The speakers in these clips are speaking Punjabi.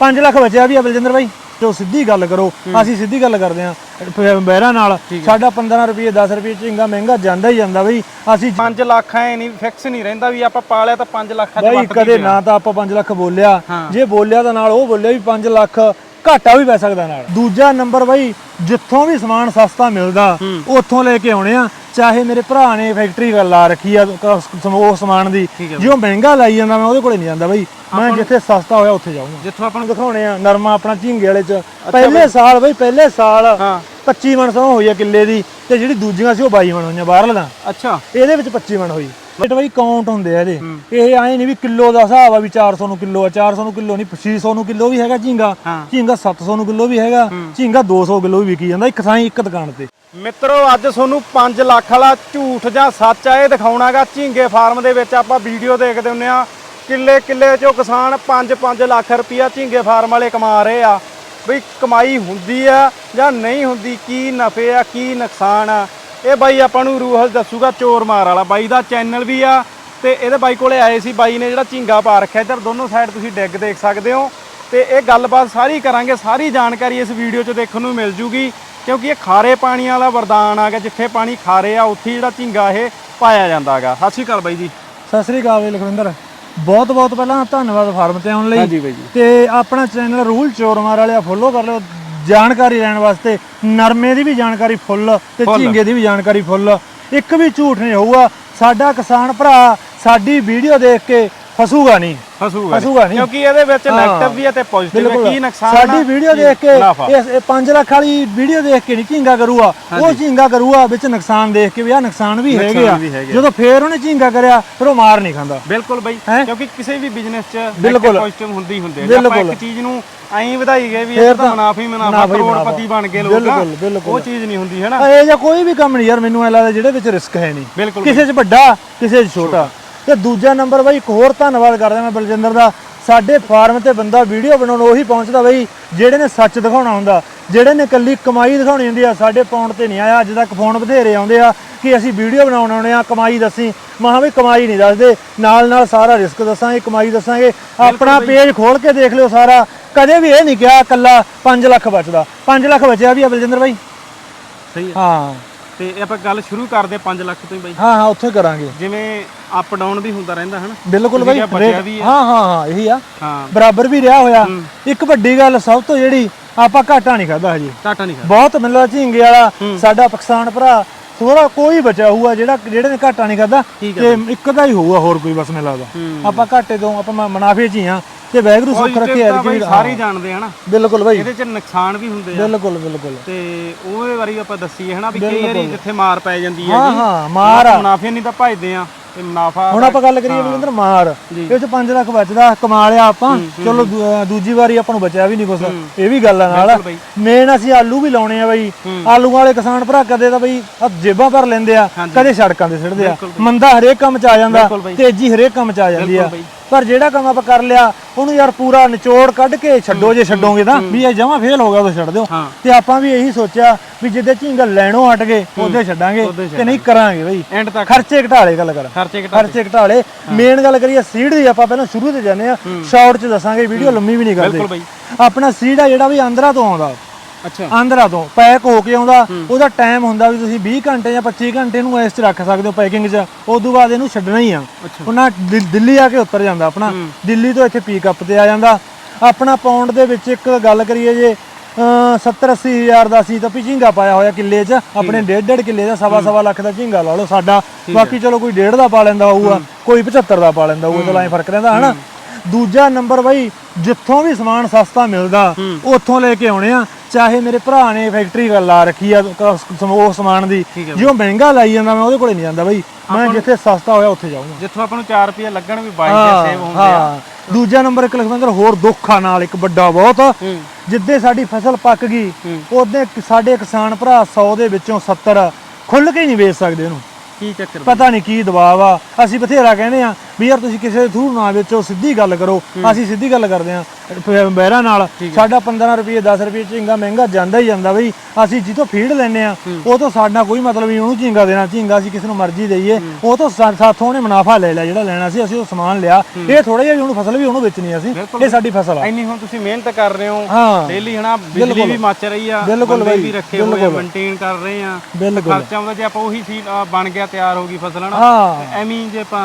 5 ਲੱਖ ਬਚਿਆ ਵੀ ਆ ਬਲਜਿੰਦਰ ਬਾਈ। ਜੋ ਸਿੱਧੀ ਗੱਲ ਕਰੋ ਅਸੀਂ ਸਿੱਧੀ ਗੱਲ ਕਰਦੇ ਆ ਬਹਿਰਾਂ ਨਾਲ ਸਾਡਾ 15 ਰੁਪਏ 10 ਰੁਪਏ ਝਿੰਗਾ ਮਹਿੰਗਾ ਜਾਂਦਾ ਹੀ ਜਾਂਦਾ ਬਈ। ਅਸੀਂ 5 ਲੱਖ ਐ ਨਹੀਂ ਫਿਕਸ ਨਹੀਂ ਰਹਿੰਦਾ ਵੀ ਆਪਾਂ ਪਾਲਿਆ ਤਾਂ 5 ਲੱਖ ਚ ਬਾਈ ਕਦੇ ਨਾ ਤਾਂ ਆਪਾਂ 5 ਲੱਖ ਬੋਲਿਆ। ਜੇ ਬੋਲਿਆ ਤਾਂ ਨਾਲ ਉਹ ਬੋਲਿਆ ਵੀ 5 ਲੱਖ ਘਾਟਾ ਵੀ ਪੈ ਸਕਦਾ ਨਾਲ। ਦੂਜਾ ਨੰਬਰ ਬਾਈ ਜਿੱਥੋਂ ਵੀ ਸਮਾਨ ਸਸਤਾ ਮਿਲਦਾ ਉੱਥੋਂ ਲੈ ਕੇ ਆਉਣੇ ਆ। ਚਾਹੇ ਮੇਰੇ ਭਰਾ ਨੇ ਫੈਕਟਰੀ ਲਾ ਰੱਖੀ ਆ ਉਹ ਸਮਾਨ ਦੀ। ਜੇ ਉਹ ਮਹਿੰਗਾ ਲਾਈ ਜਾਂਦਾ ਮੈਂ ਉਹਦੇ ਕੋਲੇ ਨਹੀਂ ਜਾਂਦਾ ਬਾਈ। ਮੈਂ ਜਿੱਥੇ ਸਸਤਾ ਹੋਇਆ ਉੱਥੇ ਜਾਊਂਗਾ। ਜਿੱਥੋਂ ਆਪਾਂ ਨੂੰ ਦਿਖਾਉਣੇ ਆ ਨਰਮਾ ਆਪਣਾ ਝਿੰਗੇ ਵਾਲੇ ਚ। ਪਹਿਲੇ ਸਾਲ ਬਈ ਪਹਿਲੇ ਸਾਲ ਹਾਂ। 25 ਮਣ ਸੌ ਹੋਈ ਆ ਕਿੱਲੇ ਦੀ ਤੇ ਜਿਹੜੀ ਦੂਜੀਆਂ ਸੀ ਉਹ 22 ਮਣ ਹੋਈਆਂ ਬਾਹਰਲੇ ਅੱਛਾ। ਇਹਦੇ ਵਿੱਚ 25 ਮਣ ਹੋਈ। ਰੇਟ ਬਾਈ ਕਾਊਂਟ ਹੁੰਦੇ ਆ ਇਹਦੇ। ਇਹ ਐ ਨਹੀਂ ਵੀ ਕਿਲੋ ਦਾ ਹਿਸਾਬ ਆ ਵੀ 400 ਨੂੰ ਕਿਲੋ ਆ 400 ਨੂੰ ਕਿਲੋ ਨਹੀਂ 600 ਨੂੰ ਕਿਲੋ ਵੀ ਹੈਗਾ ਝੀਂਗਾ। ਝੀਂਗਾ 700 ਨੂੰ ਕਿਲੋ ਵੀ ਹੈਗਾ ਝੀਂਗਾ 200 ਕਿਲੋ ਵੀ ਵਿਕੀ ਜਾਂਦਾ ਇੱਕ ਥਾਂ ਇੱਕ ਦੁਕਾਨ ਤੇ। ਮਿੱਤਰੋ ਅੱਜ ਤੁਹਾਨੂੰ 5 ਲੱਖ ਵਾਲਾ ਝੂਠ ਜਾਂ ਸੱਚ ਆ ਇਹ ਦਿਖਾਉਣਾਗਾ ਝੀਂਗੇ ਫਾਰਮ ਦੇ ਵਿੱਚ। ਆਪਾਂ ਵੀਡੀਓ ਦੇਖਦੇ ਹੁੰਨੇ ਆ ਕਿੱਲੇ ਕਿੱਲੇ ਚੋਂ ਕਿਸਾਨ 5-5 ਲੱਖ ਰੁਪਇਆ ਝੀਂਗੇ ਫਾਰਮ ਵਾਲੇ ਕਮਾ ਰਹੇ ਆ। ਬਈ ਕਮਾਈ ਹੁੰਦੀ ਆ ਜਾਂ ਨਹੀਂ ਹੁੰਦੀ ਕੀ ਨਫੇ ਆ ਕੀ ਨੁਕਸਾਨ ਆ? ਇਹ ਬਾਈ ਆਪਾਂ ਨੂੰ ਰੂਹਲ ਦੱਸੂਗਾ ਚੋਰ ਮਾਰ ਵਾਲਾ। ਬਾਈ ਦਾ ਚੈਨਲ ਵੀ ਆ ਤੇ ਇਹਦੇ ਬਾਈ ਕੋਲੇ ਆਏ ਸੀ ਬਾਈ ਨੇ ਜਿਹੜਾ ਝੀਂਗਾ ਪਾ ਰੱਖਿਆ। ਇੱਧਰ ਦੋਨੋਂ ਸਾਈਡ ਤੁਸੀਂ ਡਿੱਗ ਦੇਖ ਸਕਦੇ ਹੋ। ਤੇ ਇਹ ਗੱਲਬਾਤ ਸਾਰੀ ਕਰਾਂਗੇ। ਸਾਰੀ ਜਾਣਕਾਰੀ ਇਸ ਵੀਡੀਓ 'ਚ ਦੇਖਣ ਨੂੰ ਮਿਲ ਜੂਗੀ। ਕਿਉਂਕਿ ਇਹ ਖਾਰੇ ਪਾਣੀ ਵਾਲਾ ਵਰਦਾਨ ਆ ਗਿਆ ਜਿੱਥੇ ਪਾਣੀ ਖਾਰੇ ਆ ਉੱਥੇ ਜਿਹੜਾ ਝੀਂਗਾ ਇਹ ਪਾਇਆ ਜਾਂਦਾਗਾ। ਸਤਿ ਸ਼੍ਰੀ ਅਕਾਲ ਬਾਈ ਜੀ। ਸਤਿ ਸ੍ਰੀ ਅਕਾਲ ਜੀ ਲਖਵਿੰਦਰ। ਬਹੁਤ ਬਹੁਤ ਪਹਿਲਾਂ ਧੰਨਵਾਦ ਫਾਰਮ ਤੇ ਆਉਣ ਲਈ। ਬਾਈ ਤੇ ਆਪਣਾ ਚੈਨਲ ਰੂਲ ਚੋਰਮਾਰ ਵਾਲਿਆ ਫੋਲੋ ਕਰ ਲਿਓ। ਜਾਣਕਾਰੀ ਲੈਣ ਵਾਸਤੇ ਨਰਮੇ ਦੀ ਵੀ ਜਾਣਕਾਰੀ ਫੁੱਲ ਤੇ ਝੀਂਗੇ ਦੀ ਵੀ ਜਾਣਕਾਰੀ ਫੁੱਲ। ਇੱਕ ਵੀ ਝੂਠ ਨਹੀਂ ਹੋਊਗਾ। ਸਾਡਾ ਕਿਸਾਨ ਭਰਾ ਸਾਡੀ ਵੀਡੀਓ ਦੇਖ ਕੇ ਫਸੂਗਾ ਨਹੀਂ। ਫਸੂਗਾ ਫਸੂਗਾ ਨਹੀਂ। ਕਿਉਂਕਿ ਇਹਦੇ ਵਿੱਚ ਨੈਗੇਟਿਵ ਵੀ ਹੈ ਤੇ ਪੋਜ਼ਿਟਿਵ ਹੈ। ਕੀ ਨੁਕਸਾਨ ਸਾਡੀ ਵੀਡੀਓ ਦੇਖ ਕੇ। ਇਸ 5 ਲੱਖ ਵਾਲੀ ਵੀਡੀਓ ਦੇਖ ਕੇ ਨਹੀਂ ਝੀਂਗਾ ਕਰੂਗਾ ਉਹ ਝੀਂਗਾ ਕਰੂਗਾ ਵਿੱਚ ਨੁਕਸਾਨ ਦੇਖ ਕੇ ਵੀ ਆ ਨੁਕਸਾਨ ਵੀ ਹੈਗੇ ਆ। ਜਦੋਂ ਫੇਰ ਉਹਨੇ ਝੀਂਗਾ ਕਰਿਆ ਫਿਰ ਉਹ ਮਾਰ ਨਹੀਂ ਖਾਂਦਾ। ਬਿਲਕੁਲ ਬਾਈ? ਕਿਉਂਕਿ ਕਿਸੇ ਵੀ ਬਿਜ਼ਨਸ 'ਚ ਬਿਲਕੁਲ। ਪੋਜ਼ਿਟਿਵ ਹੁੰਦੀ ਹੁੰਦੀ ਹੈ। ਜੇ ਆਪਾਂ। ਇੱਕ ਚੀਜ਼ ਨੂੰ ਐਂ ਵਧਾਈ ਗਏ ਵੀ ਇਹ ਤਾਂ ਮੁਨਾਫਾ ਹੀ ਮੁਨਾਫਾ ਕਰੋੜਪਤੀ ਬਣ ਗਏ ਲੋਕ। ਉਹ ਚੀਜ਼ ਨਹੀਂ ਹੁੰਦੀ ਹੈ ਨਾ? ਇਹ ਜਾਂ ਕੋਈ ਵੀ ਕੰਮ ਨਹੀਂ ਯਾਰ ਮੈਨੂੰ ਐ ਲੱਗਦਾ ਜਿਹੜੇ ਵਿੱਚ ਰਿਸਕ ਹੈ ਨਹੀਂ। ਕਿਸੇ 'ਚ ਵੱਡਾ ਕਿਸੇ 'ਚ ਛੋਟਾ। ਤੇ ਦੂਜਾ ਨੰਬਰ ਬਾਈ ਇੱਕ ਹੋਰ ਧੰਨਵਾਦ ਕਰਦਾ ਮੈਂ ਬਲਜਿੰਦਰ ਦਾ। ਸਾਡੇ ਫਾਰਮ ਤੇ ਬੰਦਾ ਵੀਡੀਓ ਬਣਾਉਣ ਉਹੀ ਪਹੁੰਚਦਾ ਬਈ ਜਿਹੜੇ ਨੇ ਸੱਚ ਦਿਖਾਉਣਾ ਹੁੰਦਾ। ਜਿਹੜੇ ਨੇ ਕੱਲੀ ਕਮਾਈ ਦਿਖਾਉਣੀ ਹੁੰਦੀ ਆ ਸਾਡੇ ਪੌਂਡ ਤੇ ਨਹੀਂ ਆਇਆ। ਅੱਜ ਤੱਕ ਫੋਨ ਬਥੇਰੇ ਆਉਂਦੇ ਆ ਕਿ ਅਸੀਂ ਵੀਡੀਓ ਬਣਾਉਣ ਆਉਣੇ ਆ ਕਮਾਈ ਦੱਸੀ। ਮਹਾ ਵੀ ਕਮਾਈ ਨਹੀਂ ਦੱਸਦੇ। ਨਾਲ ਨਾਲ ਸਾਰਾ ਰਿਸਕ ਦੱਸਾਂਗੇ ਕਮਾਈ ਦੱਸਾਂਗੇ। ਆਪਣਾ ਪੇਜ ਖੋਲ ਕੇ ਦੇਖ ਲਿਓ ਸਾਰਾ। ਕਦੇ ਵੀ ਇਹ ਨਹੀਂ ਕਿਹਾ ਕੱਲਾ 5 ਲੱਖ ਬਚਦਾ। 5 ਲੱਖ ਬਚਿਆ ਵੀ ਆ ਬਲਜਿੰਦਰ ਬਾਈ? ਸਹੀ ਹੈ। ਤੇ ਆਪਾਂ ਗੱਲ ਸ਼ੁਰੂ ਕਰਦੇ 5 ਲੱਖ ਤੋਂ ਹੀ ਬਾਈ। ਹਾਂ ਹਾਂ ਉੱਥੇ ਕਰਾਂਗੇ। ਜਿਵੇਂ ਅਪ ਡਾਊਨ ਵੀ ਹੁੰਦਾ ਰਹਿੰਦਾ ਹੈ ਨਾ ਬਿਲਕੁਲ ਬਾਈ। ਹਾਂ ਹਾਂ ਹਾਂ ਇਹੀ ਆ। ਹਾਂ। ਬਰਾਬਰ ਵੀ ਰਿਹਾ ਹੋਇਆ। ਇੱਕ ਵੱਡੀ ਗੱਲ ਸਭ ਤੋਂ ਜਿਹੜੀ ਆਪਾਂ ਘਾਟਾ ਨਹੀਂ ਖਾਦਾ ਹਜੇ। ਘਾਟਾ ਨਹੀਂ ਬਹੁਤ ਮੈਨੂੰ ਲੱਗਦਾ ਝੀਂਗੇ ਵਾਲਾ ਸਾਡਾ ਪਾਕਿਸਤਾਨ ਭਰਾ ਥੋੜਾ ਕੋਈ ਬਚਿਆ ਹੋਊਗਾ ਜਿਹੜਾ ਜਿਹੜੇ ਨੇ ਘਾਟਾ ਨਹੀਂ ਖਾਦਾ ਤੇ ਇੱਕ ਦਾ ਹੀ ਹੋਊਗਾ ਹੋਰ ਕੋਈ ਬਸ ਮੈਨੂੰ ਲੱਗਦਾ। ਆਪਾਂ ਘਾਟੇ ਤੋਂ ਆਪਾਂ ਮ- ਮੁਨਾਫੇ 'ਚ ਹੀ ਆ ਤੇ ਵੈਗਰੂ ਸੁੱਖ ਰੱਖੇ ਕਿ ਸਾਰੇ ਹੀ। ਜਾਣਦੇ ਆ ਨਾ। ਬਿਲਕੁਲ ਬਾਈ। ਇਹਦੇ 'ਚ ਨੁਕਸਾਨ ਵੀ ਹੁੰਦੇ ਆ। ਬਿਲਕੁਲ ਬਿਲਕੁਲ। ਤੇ ਉਹਦੇ ਬਾਰੇ ਆਪਾਂ ਦੱਸੀਏ ਹਨਾ ਵੀ ਕਈ ਵਾਰੀ ਜਿੱਥੇ ਮਾਰ ਪੈ ਜਾਂਦੀ ਹੈ ਹਾਂ ਹਾਂ ਮਾਰ। ਮੁਨਾਫੇ ਨਹੀਂ ਤਾਂ ਭਜਦੇ ਆ ਤੇ ਮੁਨਾਫਾ ਹੁਣ ਆਪਾਂ ਗੱਲ ਕਰੀਏ ਬਲਿੰਦਰ ਮਾਰ। ਇਹ ਚ 5 ਲੱਖ ਬਚਦਾ ਕਮਾ ਲਿਆ ਆਪਾਂ। ਚਲੋ ਦੂ- ਦੂਜੀ ਵਾਰੀ ਆਪਾਂ ਨੂੰ ਬਚਿਆ ਵੀ ਨਹੀਂ ਕੁਛ। ਇਹ ਵੀ ਗੱਲ ਆ ਨਾਲ। ਮੇਨ ਅਸੀਂ ਆਲੂ ਵੀ ਲਾਉਣੇ ਆ ਬਈ। ਆਲੂ ਵਾਲੇ ਕਿਸਾਨ ਭਰਾ ਕਦੇ ਤਾਂ ਬਈ ਜੇਬਾਂ ਭਰ ਲੈਂਦੇ ਆ ਕਦੇ ਸੜਕਾਂ ਤੇ ਸਿੱਟਦੇ ਆ। ਮੰਦਾ ਹਰੇਕ ਕੰਮ ਚ ਆ ਜਾਂਦਾ। ਤੇਜ਼ੀ ਹਰੇਕ ਕੰਮ ਚ ਆ ਜਾਂਦੀ ਆ। ਪਰ ਜਿਹੜਾ ਕੰਮ ਆਪਾਂ ਕਰ ਲਿਆ ਉਹਨੂੰ ਯਾਰ ਪੂਰਾ ਨਿਚੋੜ ਕੱਢ ਕੇ ਛੱਡੋ ਜੇ ਛੱਡੋਗੇ ਤਾਂ। ਵੀ ਇਹ ਜਮਾ ਫੇਲ ਹੋ ਗਿਆ ਤਾਂ ਛੱਡ ਦਿਓ। ਤੇ ਆਪਾਂ ਵੀ ਇਹੀ ਸੋਚਿਆ ਵੀ ਜਿੱਦੇ ਝੀਂਗਾ ਲੈਣੋਂ ਹਟ ਗਏ ਉਹਦੇ ਛੱਡਾਂਗੇ ਤੇ ਨਹੀਂ ਕਰਾਂਗੇ ਬਈ। ਐਂਡ ਤੱਕ। ਖਰਚੇ ਘਟਾਲੇ ਗੱਲ ਕਰ। ਖਰਚੇ ਘਟਾ ਖਰਚੇ ਘਟਾਲੇ ਮੇਨ ਗੱਲ ਕਰੀਏ ਸੀਡ ਦੀ ਆਪਾਂ ਪਹਿਲਾਂ ਸ਼ੁਰੂ ਤੇ ਜਾਂਦੇ ਆ ਸ਼ਾਰਟ ਚ ਦੱਸਾਂਗੇ ਵੀਡੀਓ ਲੰਮੀ ਵੀ ਨਹੀਂ ਕਰਦੇ। ਆਪਣਾ ਸੀਡ ਆ ਜਿਹੜਾ ਵੀ ਆਂਧਰਾ ਤੋਂ ਆਉਂਦਾ। ਅੱਛਾ। ਆਂਧਰਾ ਤੋਂ ਪੈਕ ਹੋ ਕੇ ਆਉਂਦਾ ਉਹਦਾ ਟਾਈਮ ਹੁੰਦਾ ਵੀ ਤੁਸੀਂ 20 ਘੰਟੇ ਜਾਂ 25 ਘੰਟੇ ਨੂੰ ਇਸ ਚ ਰੱਖ ਸਕਦੇ ਹੋ ਪੈਕਿੰਗ 'ਚ ਉਸ ਤੋਂ ਬਾਅਦ ਇਹਨੂੰ ਛੱਡਣਾ ਹੀ ਆ। ਉਹਨਾਂ ਦਿੱਲੀ ਆ ਕੇ ਉਤਰ ਜਾਂਦਾ ਆਪਣਾ। ਦਿੱਲੀ ਤੋਂ ਇੱਥੇ ਪੀਕ ਅਪ ਤੇ ਆ ਜਾਂਦਾ। ਆਪਣਾ ਪੌਂਡ ਦੇ ਵਿੱਚ ਇੱਕ ਗੱਲ ਕਰੀਏ ਜੇ 70 80 ਹਜ਼ਾਰ ਦਾ ਸੀ ਤਾਂ ਝੀਂਗਾ ਪਾਇਆ ਹੋਇਆ ਕਿੱਲੇ 'ਚ। ਆਪਣੇ ਡੇਢ ਡੇਢ ਕਿੱਲੇ ਦਾ ਸਵਾ ਸਵਾ ਲੱਖ ਦਾ ਝੀਂਗਾ ਲਾ ਲਓ ਸਾਡਾ। ਬਾਕੀ ਚਲੋ ਕੋਈ ਡੇਢ ਦਾ ਪਾ ਲੈਂਦਾ ਹੋਊਗਾ ਕੋਈ 75 ਦਾ ਪਾ ਲੈਂਦਾ ਹੋਊਗਾ ਤਾਂ ਐਂ ਫ਼ਰਕ ਰਹਿੰਦਾ ਹਨਾ? ਦੂਜਾ ਨੰਬਰ ਬਾਈ ਜਿੱਥੋਂ ਵੀ ਸਮਾਨ ਸਸਤਾ ਮਿਲਦਾ ਉੱਥੋਂ ਲੈ ਕੇ ਆਉਣੇ ਆ। ਚਾਹੇ ਮੇਰੇ ਭਰਾ ਨੇ ਫੈਕਟਰੀ ਗੱਲ ਲਾ ਰੱਖੀ ਆ ਉਹ ਸਮਾਨ ਦੀ। ਜੇ ਉਹ ਮਹਿੰਗਾ ਲਾਈ ਜਾਂਦਾ ਮੈਂ ਉਹਦੇ ਕੋਲੇ ਨਹੀਂ ਜਾਂਦਾ ਬਾਈ। ਮੈਂ ਜਿੱਥੇ ਸਸਤਾ ਹੋਇਆ ਉੱਥੇ ਜਾਊਂਗਾ। ਜਿੱਥੋਂ ਆਪਾਂ ਨੂੰ 4 ਰੁਪਏ ਲੱਗਣ ਵੀ ਬਾਈ ਦੇ ਸੇਵ ਹੁੰਦੇ ਆ। ਦੂਜਾ ਨੰਬਰ ਇੱਕ ਲਖਵਿੰਦਰ ਹੋਰ ਦੁੱਖਾ ਨਾਲ ਇੱਕ ਵੱਡਾ ਬਹੁਤ। ਜਿੱਦੇ ਸਾਡੀ ਫਸਲ ਪੱਕ ਗਈ ਉਹਦੇ ਸਾਡੇ ਕਿਸਾਨ ਭਰਾ 100 ਦੇ ਵਿੱਚੋਂ 70 ਖੁੱਲ ਕੇ ਨਹੀਂ ਵੇਚ ਸਕਦੇ ਉਹਨੂੰ। ਕੀ ਚੱਕਰ ਪਤਾ ਨਹੀਂ ਕੀ ਦਬਾਅ ਆ ਅਸੀਂ ਬਥੇਰਾ ਕਹਿੰਦੇ ਆ ਵੀ ਯਾਰ ਤੁਸੀਂ ਕਿਸੇ ਦੇ ਥਰੂ ਨਾ ਵੇਚੋ ਸਿੱਧੀ ਗੱਲ ਕਰੋ। ਅਸੀਂ ਸਿੱਧੀ ਗੱਲ ਕਰਦੇ ਆ ਬਹਿਰਾ ਨਾਲ। ਸਾਡਾ 15 ਰੁਪਏ 10 ਰੁਪਏ ਝੀਂਗਾ ਮਹਿੰਗਾ ਜਾਂਦਾ ਹੀ ਜਾਂਦਾ ਬਈ। ਅਸੀਂ ਜਿੱਥੋਂ ਫੀਡ ਲੈਨੇ ਆ ਉਹ ਤੋਂ ਸਾਡਾ ਕੋਈ ਮਤਲਬ ਨਹੀਂ ਉਹਨੂੰ ਝੀਂਗਾ ਦੇਣਾ। ਝੀਂਗਾ ਅਸੀਂ ਕਿਸੇ ਨੂੰ ਮਰਜ਼ੀ ਦੇਈਏ। ਉਹ ਤੋਂ ਸਾਥੋਂ ਉਹਨੇ ਮੁਨਾਫਾ ਲੈ ਲਿਆ ਜਿਹੜਾ ਲੈਣਾ ਸੀ ਅਸੀਂ ਉਹ ਸਮਾਨ ਲਿਆ। ਇਹ ਥੋੜਾ ਜਿਹਾ ਵੀ ਉਹਨੂੰ ਫਸਲ ਵੀ ਉਹਨੂੰ ਵੇਚਣੀ ਆ ਅਸੀਂ। ਇਹ ਸਾਡੀ ਫਸਲ ਆ। ਇੰਨੀ ਹੁਣ ਤੁਸੀਂ ਮਿਹਨਤ ਕਰ ਰਹੇ ਹੋ। ਡੇਲੀ ਹਨਾ ਬਿਜਲੀ ਵੀ ਮੱਚ ਰਹੀ ਆ। ਬਿਲਕੁਲ ਵੀ ਰੱਖੇ ਹੋਏ ਮੇਨਟੇਨ ਕਰ ਰਹੇ ਆ। ਖਰਚਾ ਉਹਦਾ ਜੇ ਆਪਾਂ ਉਹੀ ਸੀਡ ਬਣ ਗਿਆ ਤਿਆਰ ਹੋ ਗਈ ਫਸਲ ਹਨਾ? ਹਾਂ। ਐਵੇਂ ਹੀ ਜੇ ਆਪਾਂ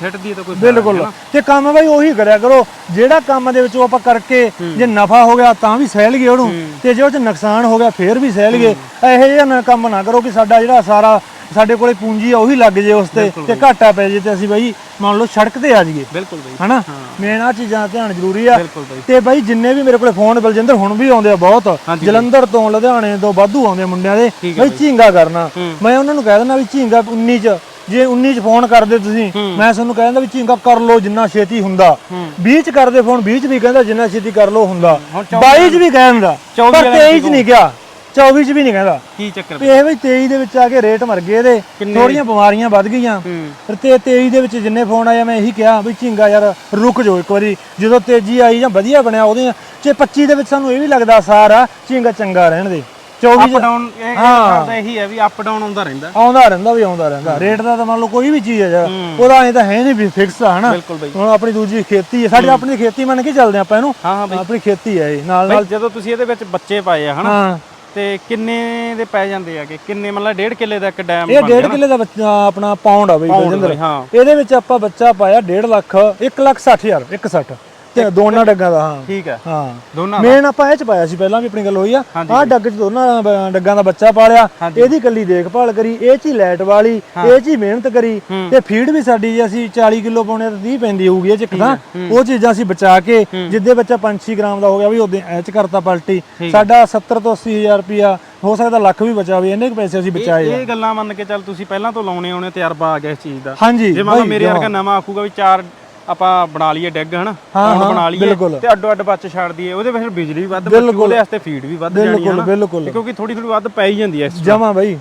ਸਿੱਟ ਦਈਏ ਤਾਂ ਕੋਈ ਫਾਇਦਾ ਬਿਲਕੁਲ। ਤੇ ਕੰਮ ਬਈ ਉਹੀ ਕਰਿਆ ਕਰੋ ਜਿਹੜਾ ਕੰਮ ਦੇ ਵਿੱਚੋਂ ਆਪਾਂ ਕਰਕੇ ਜੇ ਨਫਾ ਹੋ ਗਿਆ ਤਾਂ ਵੀ ਸਹਿਲ ਗਏ ਉਹਨੂੰ ਤੇ ਜੇ ਉਹ ਚ ਨੁਕਸਾਨ ਹੋ ਗਿਆ ਫੇਰ ਵੀ ਸਹਿਲ ਗਏ ਇਹੋ ਜਿਹਾ ਨਾ ਕੰਮ ਨਾ ਕਰੋ ਕਿ ਸਾਡਾ ਜਿਹੜਾ ਸਾਰਾ ਸਾਡੇ ਕੋਲੇ ਪੂੰਜੀ ਆ ਉਹੀ ਲੱਗ ਜੇ ਉਸ ਤੇ ਤੇ ਘਾਟਾ ਪੈ ਜੇ ਤੇ ਅਸੀਂ ਬਈ ਮੰਨ ਲਓ ਸੜਕ ਤੇ ਆ ਜਾਈਏ। ਬਿਲਕੁਲ ਬਈ। ਹਨਾ? ਮੇਨ ਆ ਚੀਜ਼ਾਂ ਧਿਆਨ ਜ਼ਰੂਰੀ ਆ। ਤੇ ਬਾਈ ਜਿੰਨੇ ਵੀ ਮੇਰੇ ਕੋਲੇ ਫੋਨ ਬਲਜਿੰਦਰ ਹੁਣ ਵੀ ਆਉਂਦੇ ਆ ਬਹੁਤ। ਜਲੰਧਰ ਤੋਂ ਲੁਧਿਆਣੇ ਤੋਂ ਵਾਧੂ ਆਉਂਦੇ ਮੁੰਡਿਆਂ ਦੇ। ਬਈ ਝੀਂਗਾ ਕਰਨਾ। ਮੈਂ ਉਹਨਾਂ ਨੂੰ ਕਹਿ ਦਿੰਦਾ ਵੀ ਝੀਂਗਾ 19 ਚ ਜੇ 19 ਚ ਫੋਨ ਕਰਦੇ ਤੁਸੀਂ ਮੈਂ ਤੁਹਾਨੂੰ ਕਹਿ ਦਿੰਦਾ ਵੀ ਝੀਂਗਾ ਕਰ ਲਓ ਜਿੰਨਾ ਛੇਤੀ ਹੁੰਦਾ। 20 ਚ ਕਰਦੇ ਫੋਨ 20 ਚ ਵੀ ਕਹਿੰਦਾ ਜਿੰਨਾ ਛੇਤੀ ਕਰ ਲਓ ਹੁੰਦਾ। ਹੁਣ 22 ਚ ਵੀ ਕਹਿੰਦਾ 24 ਪਰ ਵਾਲਾ 23 ਚ ਨਹੀਂ ਗਿਆ 24 ਚ ਵੀ ਨਹੀਂ ਕਹਿੰਦਾ। ਕੀ ਚੱਕਰ ਵੀ ਇਹ ਵੀ 23 ਦੇ ਵਿੱਚ ਆ ਕੇ ਰੇਟ ਮਰ ਗਏ ਇਹਦੇ। ਥੋੜੀਆਂ ਬਿਮਾਰੀਆਂ ਵੱਧ ਗਈਆਂ। ਫਿਰ ਤੇ 23 ਦੇ ਵਿੱਚ ਜਿੰਨੇ ਫੋਨ ਆਏ ਮੈਂ ਇਹੀ ਕਿਹਾ ਵੀ ਝਿੰਗਾ ਯਾਰ ਰੁਕ ਜਾਓ ਇੱਕ ਵਾਰੀ। ਜਦੋਂ ਤੇਜ਼ੀ ਆਈ ਜਾਂ ਵਧੀਆ ਬਣਿਆ ਉਹਦੇ ਚ 25 ਦੇ ਵਿੱਚ ਸਾਨੂੰ ਇਹ ਵੀ ਲੱਗਦਾ ਸਾਰਾ ਝਿੰਗਾ ਚੰਗਾ ਰਹਿਣ ਦੇ। 24 ਅਪ ਡਾਊਨ ਇਹ ਹਾਂ। ਦਾ ਇਹੀ ਹੈ ਵੀ ਅਪ ਡਾਊਨ ਆਉਂਦਾ ਰਹਿੰਦਾ। ਆਉਂਦਾ ਰਹਿੰਦਾ ਵੀ ਆਉਂਦਾ ਰਹਿੰਦਾ। ਰੇਟ ਦਾ ਤਾਂ ਮੰਨ ਲਓ ਕੋਈ ਵੀ ਚੀਜ਼ ਹੈ ਉਹਦਾ ਐ ਤਾਂ ਹੈ ਨਹੀਂ ਵੀ ਫਿਕਸ ਆ ਹਨਾ। ਹੁਣ ਆਪਣੀ ਦੂਜੀ ਖੇਤੀ ਹੈ ਸਾਡੀ ਆਪਣੀ ਖੇਤੀ ਮੰਨ ਕੇ ਚੱਲਦੇ ਆਪਾਂ ਇਹਨੂੰ। ਆਪਣੀ ਖੇਤੀ ਹੈ ਇਹ ਨਾਲ ਨਾਲ ਜਦੋਂ ਤੁਸੀਂ ਇਹਦੇ ਵਿੱਚ ਬੱਚੇ ਪਾਏ ਆ ਹਨਾ। ਤੇ ਕਿੰਨੇ ਦੇ ਪੈ ਜਾਂਦੇ ਆਗੇ ਕਿੰਨੇ ਮਤਲਬ ਡੇਢ ਕਿੱਲੇ ਦਾ ਇੱਕ ਡੈਮ ਇਹ 1.5 ਕਿੱਲੇ ਦਾ ਬੱਚਾ ਆਪਣਾ ਪਾਉਂਡ ਆ ਬਈ ਬਲਜਿੰਦਰ ਹਾਂ। ਇਹਦੇ ਵਿੱਚ ਆਪਾਂ ਬੱਚਾ ਪਾਇਆ 1.5 ਲੱਖ 1 ਲੱਖ 60 ਹਜ਼ਾਰ 160 ਤੇ ਦੋਨਾਂ ਡੱਗਾਂ ਦਾ ਹਾਂ। ਠੀਕ ਹੈ। ਹਾਂ। ਦੋਨਾਂ ਮੇਨ ਆਪਾਂ ਇਹ ਚ ਪਾਇਆ ਸੀ ਪਹਿਲਾਂ ਵੀ ਆਪਣੀ ਗੱਲ ਹੋਈ ਆ। ਹਾਂਜੀ। ਆਹ ਡੱਗ ਚ ਦੋਨਾਂ ਬ- ਡੱਗਾਂ ਦਾ ਬੱਚਾ ਪਾਲਿਆ ਇਹਦੀ ਕੱਲੀ ਦੇਖਭਾਲ ਕਰੀ ਇਹ ਚ ਹੀ ਲਾਈਟ ਵਾਲੀ ਇਹ ਚ ਹੀ ਮਿਹਨਤ ਕਰੀ ਤੇ ਫੀਡ ਵੀ ਸਾਡੀ ਜੇ ਅਸੀਂ 40 ਕਿਲੋ ਪਾਉਣੇ ਤਾਂ 30 ਪੈਂਦੀ ਹੋਊਗੀ ਇਹ ਚ ਇੱਕ ਤਾਂ। ਉਹ ਚੀਜ਼ਾਂ ਅਸੀਂ ਬਚਾ ਕੇ ਜਿੱਦੇ ਬੱਚਾ 5-6 ਗ੍ਰਾਮ ਦਾ ਹੋ ਗਿਆ ਵੀ ਉਹਦੇ ਇਹ ਚ ਕਰਤਾ ਪਲਟੀ। ਸਾਡਾ 70 ਤੋਂ 80 ਹਜ਼ਾਰ ਰੁਪਿਆ ਹੋ ਸਕਦਾ ਲੱਖ ਵੀ ਬਚਾਵੇ ਇੰਨੇ ਕੁ ਪੈਸੇ ਅਸੀਂ ਬਚਾਏ ਆ। ਇਹ ਗੱਲਾਂ ਮੰਨ ਕੇ ਚੱਲ ਤੁਸੀਂ ਪਹਿਲਾਂ ਤੋਂ ਲਾਉਣੇ ਆਉਣੇ ਤਜਰਬਾ ਆ ਗਿਆ ਇਸ ਚੀਜ਼ ਦਾ। ਹਾਂਜੀ ਜੇ ਮੰਨ ਲਓ ਮੇਰੇ ਵਰਗਾ ਨਵਾਂ ਆਖੂਗਾ ਵੀ ਚਾਰ ਆਪਾਂ ਬਣਾ ਲਈਏ ਡੈਗ ਹਨਾ? ਹਾਂ, ਪੌਂਡ ਹਾਂ, ਬਣਾ ਲਈਏ। ਤੇ ਅੱਡੋ ਅੱਡ ਬੱਚ ਛੱਡ ਦਈਏ ਉਹਦੇ ਵਿੱਚ ਬਿਜਲੀ ਵੀ ਵੱਧ ਉਹਦੇ ਵਾਸਤੇ ਫੀਡ ਵੀ ਵੱਧ ਜਾਣੀ ਹੈ ਬਿਲਕੁਲ ਕਿਉਂਕਿ ਥੋੜੀ ਥੋੜੀ ਵੱਧ ਪੈ ਹੀ ਜਾਂਦੀ 'ਚ। ਜਮਾ ਬਾਈ।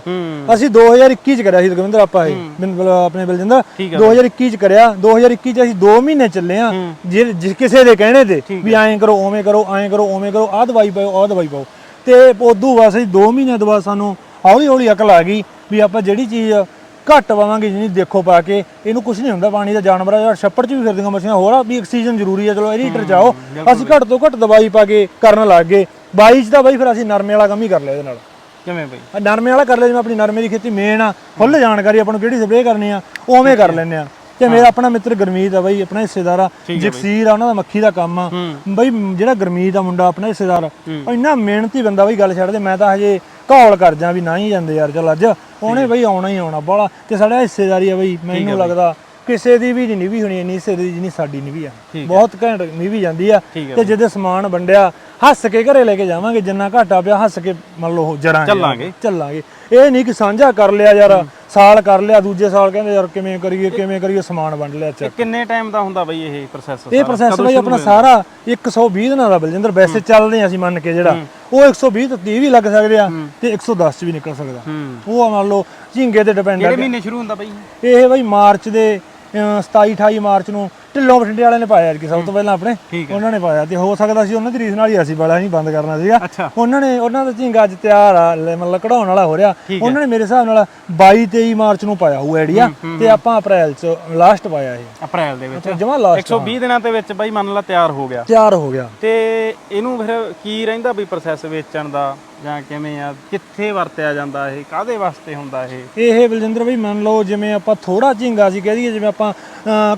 ਅਸੀਂ 2021 ਚ ਕਰਿਆ ਸੀ ਦਵਿੰਦਰ ਆਪਾਂ ਇਹ ਬਿਨ- ਆਪਣੇ ਬਲਜਿੰਦਰ। ਠੀਕ 2021 ਚ ਕਰਿਆ 2021 ਚ ਅਸੀਂ 2 ਮਹੀਨੇ ਚੱਲੇ ਆ ਜਿਸ ਕਿਸੇ ਦੇ ਕਹਿਣੇ ਤੇ ਵੀ ਐਂ ਕਰੋ ਓਵੇਂ ਕਰੋ ਐਂ ਕਰੋ ਓਵੇਂ ਕਰੋ ਆਹ ਦਵਾਈ ਪਾਓ ਆਹ ਦਵਾਈ ਪਾਓ। ਤੇ ਉਦੋਂ ਬਾਅਦ ਅਸੀਂ 2 ਮਹੀਨੇ ਤੋਂ ਬਾਅਦ ਸਾਨੂੰ ਹੌਲੀ ਹੌਲੀ ਅਕਲ ਆ ਗਈ ਵੀ ਆਪਾਂ ਜਿਹੜੀ ਚੀਜ਼ ਘੱਟ ਪਾਵਾਂਗੇ ਜਿੰਨੀ ਦੇਖੋ ਪਾ ਕੇ। ਇਹਨੂੰ ਕੁਝ ਨਹੀਂ ਹੁੰਦਾ ਪਾਣੀ ਦਾ ਜਾਨਵਰ ਆ ਯਾਰ ਛੱਪੜ ਚ ਵੀ ਫਿਰਦੀਆਂ ਮੱਛੀਆਂ ਹੋਰ ਆ ਵੀ ਆਕਸੀਜਨ ਜ਼ਰੂਰੀ ਆ ਚਲੋ ਇਹਦੀ ਲੀਟਰ ਜਾਓ ਅਸੀਂ ਘੱਟ ਤੋਂ ਘੱਟ ਦਵਾਈ ਪਾ ਕੇ ਕਰਨ ਲੱਗ ਗਏ। 22 ਚ ਤਾਂ ਬਾਈ ਫਿਰ ਅਸੀਂ ਨਰਮੇ ਵਾਲਾ ਕੰਮ ਹੀ ਕਰ ਲਿਆ ਇਹਦੇ ਨਾਲ। ਕਿਵੇਂ ਬਈ? ਆ ਨਰਮੇ ਵਾਲਾ ਕਰ ਲਿਆ ਜਿਵੇਂ ਆਪਣੀ ਨਰਮੇ ਦੀ ਖੇਤੀ ਮੇਨ ਆ ਫੁੱਲ ਜਾਣਕਾਰੀ ਆਪਾਂ ਨੂੰ ਕਿਹੜੀ ਸਪਰੇਅ ਕਰਨੀ ਆ ਉਵੇਂ ਕਰ ਲੈਨੇ ਆ। ਤੇ ਮੇਰਾ ਆਪਣਾ ਮਿੱਤਰ ਗਰਮੀਤ ਆ ਬਾਈ ਆਪਣਾ ਹਿੱਸੇਦਾਰ ਆ ਜਗਸੀਰ ਆ ਉਹਨਾਂ ਦਾ ਮੱਖੀ ਦਾ ਕੰਮ ਆ। ਬਾਈ ਜਿਹੜਾ ਗਰਮੀਤ ਆ ਮੁੰਡਾ ਆਪਣਾ ਹਿੱਸੇਦਾਰ ਇੰਨਾ ਮਿਹਨਤੀ ਬੰਦਾ ਬਾਈ ਗੱਲ ਛੱਡ ਦੇ ਮੈਂ ਤਾਂ ਹਜੇ ਘੌਲ ਕਰ ਜਾ ਵੀ ਨਾ ਹੀ ਜਾਂਦੇ ਯਾਰ ਚਲ ਅੱਜ ਉਹਨੇ ਬਾਈ ਆਉਣਾ ਹੀ ਆਉਣਾ ਬਾਲਾ ਤੇ ਸਾਡਾ ਹਿੱਸੇਦਾਰੀ ਆ ਬਾਈ ਮੈਨੂੰ ਲੱਗਦਾ ਕਿਸੇ ਦੀ ਵੀ ਨਹੀਂ ਨਿਭੀ ਹੋਣੀ ਇੰਨੀ ਹਿੱਸੇ ਦੀ ਜਿੰਨੀ ਸਾਡੀ ਨਿਭੀ ਆ। ਬਹੁਤ ਘੈਂਟ ਨਿਭੀ ਜਾਂਦੀ ਆ ਤੇ ਜਿਹਦੇ ਸਮਾਨ ਵੰਡਿਆ ਹੱਸ ਕੇ ਘਰੇ ਲੈ ਕੇ ਜਾਵਾਂਗੇ ਜਿੰਨਾ ਘਾਟਾ ਪਿਆ ਹੱਸ ਕੇ ਮੰਨ ਲਓ ਜਰਾਂਗੇ ਚੱਲਾਂਗੇ। ਚੱਲਾਂਗੇ। ਇਹ ਨਹੀਂ ਕਿ ਸਾਂਝਾ ਕਰ ਲਿਆ ਯਾਰ ਸਾਲ ਕਰ ਲਿਆ ਦੂਜੇ ਸਾਲ ਕਹਿੰਦੇ ਯਾਰ ਕਿਵੇਂ ਕਰੀਏ ਕਿਵੇਂ ਕਰੀਏ ਸਮਾਨ ਵੰਡ ਲਿਆ ਚੱਕ। ਕਿੰਨੇ ਟਾਈਮ ਦਾ ਹੁੰਦਾ ਬਈ ਇਹ ਪ੍ਰੋਸੈਸ ਇਹ ਪ੍ਰੋਸੈਸ ਬਈ ਆਪਣਾ ਸਾਰਾ 120 ਦਿਨਾਂ ਦਾ ਬਲਜਿੰਦਰ ਵੈਸੇ ਚੱਲਦੇ ਆ ਅਸੀਂ ਮੰਨ ਕੇ ਜਿਹੜਾ। ਉਹ 120 ਤੋਂ 30 ਵੀ ਲੱਗ ਸਕਦੇ ਆ ਤੇ 110 ਚ ਵੀ ਨਿਕਲ ਸਕਦਾ। ਹੂੰ। ਉਹ ਮੰਨ ਲਓ ਝਿੰਗੇ ਤੇ ਡਿਪੈਂਡ ਕਿਹੜੇ ਮਹੀਨੇ ਸ਼ੁਰੂ ਹੁੰਦਾ ਬਈ? ਇਹ ਬਈ ਮਾਰਚ ਦੇ ਅਹ, 27 28 ਮਾਰਚ ਨੂੰ ਢਿੱਲੋਂ ਬਠਿੰਡੇ ਵਾਲਿਆਂ ਨੇ ਪਾਇਆ ਕਿ ਸਭ ਤੋਂ ਪਹਿਲਾਂ ਆਪਣੇ। ਉਹਨਾਂ ਨੇ ਪਾਇਆ ਤੇ ਹੋ ਸਕਦਾ ਸੀ ਉਹਨਾਂ ਦੀ ਰੀਸ ਨਾਲ ਹੀ ਅਸੀਂ ਵਾਲਾ ਨਹੀਂ ਬੰਦ ਕਰਨਾ ਸੀਗਾ। ਉਹਨਾਂ ਨੇ ਉਹਨਾਂ ਦਾ ਝਿੰਗਾ ਅੱਜ ਤਿਆਰ ਆ ਮਤਲਬ ਕਢਾਉਣ ਵਾਲਾ ਹੋ ਰਿਹਾ। ਉਹਨਾਂ ਨੇ ਮੇਰੇ ਹਿਸਾਬ ਨਾਲ 22 23 ਮਾਰਚ ਨੂੰ ਪਾਇਆ ਉਹ ਆਈਡੀਆ ਤੇ ਆਪਾਂ ਅਪ੍ਰੈਲ ਚ ਲਾਸਟ ਪਾਇਆ ਇਹ। ਅਪ੍ਰੈਲ ਦੇ ਵਿੱਚ। ਜਮਾ ਲਾਸਟ 120 ਦਿਨਾਂ ਦੇ ਵਿੱਚ ਬਈ ਮੰਨ ਲਾ ਤਿਆਰ ਹੋ ਗਿਆ। ਤਿਆਰ ਹੋ ਗਿਆ। ਤੇ ਇਹਨੂੰ ਫਿਰ ਕੀ ਰਹਿੰਦਾ ਬਈ ਪ੍ਰੋਸੈਸ ਵੇਚਣ ਦਾ? ਜਾਂ ਕਿਵੇਂ ਆ ਕਿੱਥੇ ਵਰਤਿਆ ਜਾਂਦਾ ਇਹ ਕਾਦੇ ਵਾਸਤੇ ਹੁੰਦਾ ਇਹ? ਇਹ ਬਲਜਿੰਦਰ ਬਈ ਮੰਨ ਲਓ ਜਿਵੇਂ ਆਪਾਂ ਥੋੜਾ ਝਿੰਗਾ ਸੀ ਕਹਿ ਦਈਏ ਜਿਵੇਂ ਆਪਾਂ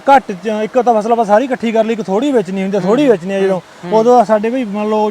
ਘੱਟ ਇੱਕ ਤਾਂ ਫਸਲ ਆਪਾਂ ਸਾਰੀ ਇਕੱਠੀ ਕਰ ਲਈ ਇੱਕ ਥੋੜੀ ਵੇਚਣੀ ਹੁੰਦੀ ਥੋੜੀ ਵੇਚਣੀ ਆ ਜਦੋਂ ਉਦੋਂ ਸਾਡੇ ਬਈ ਮੰਨ ਲਓ